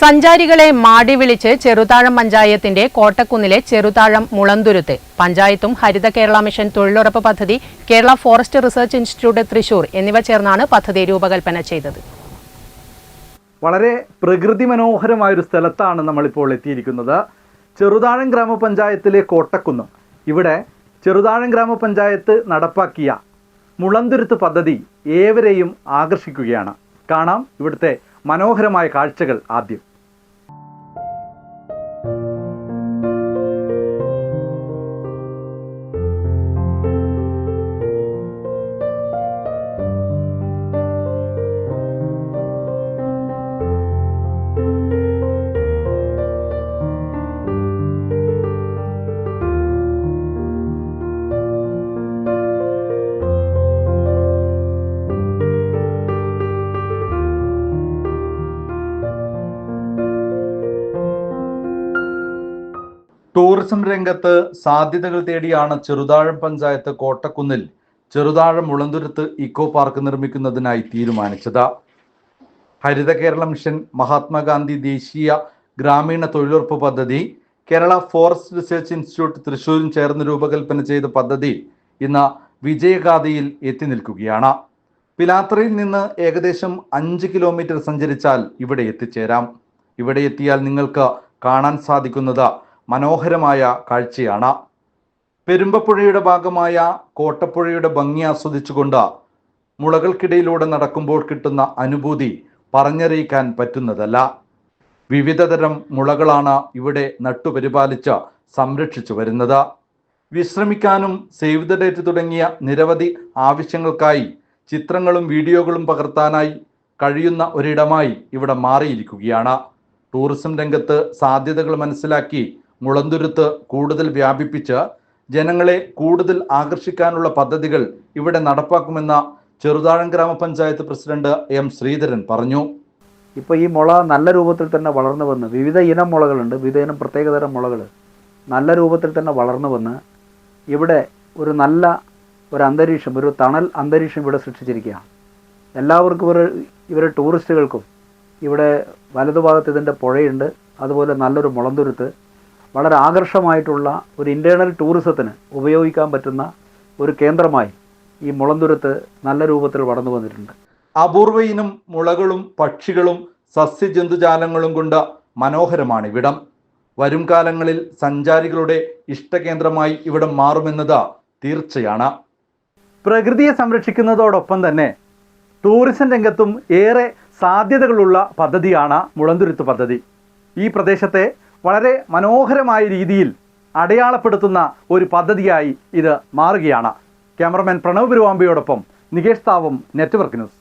സഞ്ചാരികളെ മാടി വിളിച്ച് ചെറുതാഴം പഞ്ചായത്തിന്റെ കോട്ടക്കുന്നിലെ ചെറുതാഴം മുളന്തുരുത്ത്. പഞ്ചായത്തും ഹരിത കേരള മിഷൻ തൊഴിലുറപ്പ് പദ്ധതി Kerala forest research institute Thrissur എന്നിവ ചേർന്നാണ് പദ്ധതി രൂപകൽപ്പന ചെയ്തത്. വളരെ പ്രകൃതി മനോഹരമായ ഒരു സ്ഥലത്താണ് നമ്മളിപ്പോൾ എത്തിയിരിക്കുന്നത്. ചെറുതാഴം ഗ്രാമപഞ്ചായത്തിലെ കോട്ടക്കുന്നം. ഇവിടെ ചെറുതാഴം ഗ്രാമപഞ്ചായത്ത് നടപ്പാക്കിയ മുളന്തുരുത്ത് പദ്ധതി ഏവരെയും ആകർഷിക്കുകയാണ്. കാണാം ഇവിടുത്തെ മനോഹരമായ കാഴ്ചകൾ ആദ്യം. ടൂറിസം രംഗത്ത് സാധ്യതകൾ തേടിയാണ് ചെറുതാഴം പഞ്ചായത്ത് കോട്ടക്കുന്നിൽ ചെറുതാഴം മുളന്തുരുത്ത് ഇക്കോ പാർക്ക് നിർമ്മിക്കുന്നതിനായി തീരുമാനിച്ചത്. ഹരിത കേരള മിഷൻ മഹാത്മാഗാന്ധി ദേശീയ ഗ്രാമീണ തൊഴിലുറപ്പ് പദ്ധതി കേരള ഫോറസ്റ്റ് റിസർച്ച് ഇൻസ്റ്റിറ്റ്യൂട്ട് തൃശൂരും ചേർന്ന് രൂപകൽപ്പന ചെയ്ത പദ്ധതി ഇന്ന് വിജയഗാഥയിൽ എത്തി നിൽക്കുകയാണ്. പിലാത്രയിൽ നിന്ന് ഏകദേശം അഞ്ച് കിലോമീറ്റർ സഞ്ചരിച്ചാൽ ഇവിടെ എത്തിച്ചേരാം. ഇവിടെ എത്തിയാൽ നിങ്ങൾക്ക് കാണാൻ സാധിക്കുന്നത് മനോഹരമായ കാഴ്ചയാണ്. പെരുമ്പപ്പുഴയുടെ ഭാഗമായ കോട്ടപ്പുഴയുടെ ഭംഗി ആസ്വദിച്ചുകൊണ്ട് മുളകൾക്കിടയിലൂടെ നടക്കുമ്പോൾ കിട്ടുന്ന അനുഭൂതി പറഞ്ഞറിയിക്കാൻ പറ്റുന്നതല്ല. വിവിധതരം മുളകളാണ് ഇവിടെ നട്ടുപരിപാലിച്ച് സംരക്ഷിച്ചു വരുന്നത്. വിശ്രമിക്കാനും സേവ് ദ ഡേറ്റ് തുടങ്ങിയ നിരവധി ആവശ്യങ്ങൾക്കായി ചിത്രങ്ങളും വീഡിയോകളും പകർത്താനായി കഴിയുന്ന ഒരിടമായി ഇവിടെ മാറിയിരിക്കുകയാണ്. ടൂറിസം രംഗത്ത് സാധ്യതകൾ മനസ്സിലാക്കി മുളന്തുരുത്ത് കൂടുതൽ വ്യാപിപ്പിച്ച് ജനങ്ങളെ കൂടുതൽ ആകർഷിക്കാനുള്ള പദ്ധതികൾ ഇവിടെ നടപ്പാക്കുമെന്ന ചെറുതാഴം ഗ്രാമപഞ്ചായത്ത് പ്രസിഡന്റ് എം ശ്രീധരൻ പറഞ്ഞു. ഇപ്പോൾ ഈ മുള നല്ല രൂപത്തിൽ തന്നെ വളർന്നു വന്ന് വിവിധ ഇനം മുളകളുണ്ട് വിവിധ ഇനം പ്രത്യേകതരം മുളകൾ നല്ല രൂപത്തിൽ തന്നെ വളർന്നു വന്ന് ഇവിടെ ഒരു നല്ല ഒരു അന്തരീക്ഷം ഒരു തണൽ അന്തരീക്ഷം ഇവിടെ സൃഷ്ടിച്ചിരിക്കുകയാണ്. എല്ലാവർക്കും ഇവർ ഇവരെ ടൂറിസ്റ്റുകൾക്കും ഇവിടെ വലതുഭാഗത്ത് ഇതിന്റെ പുഴയുണ്ട് അതുപോലെ നല്ലൊരു മുളന്തുരുത്ത് വളരെ ആകർഷമായിട്ടുള്ള ഒരു ഇന്റേർണൽ ടൂറിസത്തിന് ഉപയോഗിക്കാൻ പറ്റുന്ന ഒരു കേന്ദ്രമായി ഈ മുളന്തുരുത്ത് നല്ല രൂപത്തിൽ വളർന്നു വന്നിട്ടുണ്ട്. അപൂർവ ഇനം മുളകളും പക്ഷികളും സസ്യജന്തുജാലങ്ങളും കൊണ്ട് മനോഹരമാണ് ഇവിടം. വരും കാലങ്ങളിൽ സഞ്ചാരികളുടെ ഇഷ്ടകേന്ദ്രമായി ഇവിടം മാറുമെന്നത് തീർച്ചയാണ്. പ്രകൃതിയെ സംരക്ഷിക്കുന്നതോടൊപ്പം തന്നെ ടൂറിസം രംഗത്തും ഏറെ സാധ്യതകളുള്ള പദ്ധതിയാണ് മുളന്തുരുത്ത് പദ്ധതി. ഈ പ്രദേശത്തെ വളരെ മനോഹരമായ രീതിയിൽ അടയാളപ്പെടുത്തുന്ന ഒരു പദ്ധതിയായി ഇത് മാറുകയാണ്. ക്യാമറമാൻ പ്രണവ് പെരുവാമ്പയോടൊപ്പം നികേഷ് താവും നെറ്റ്വർക്ക് ന്യൂസ്.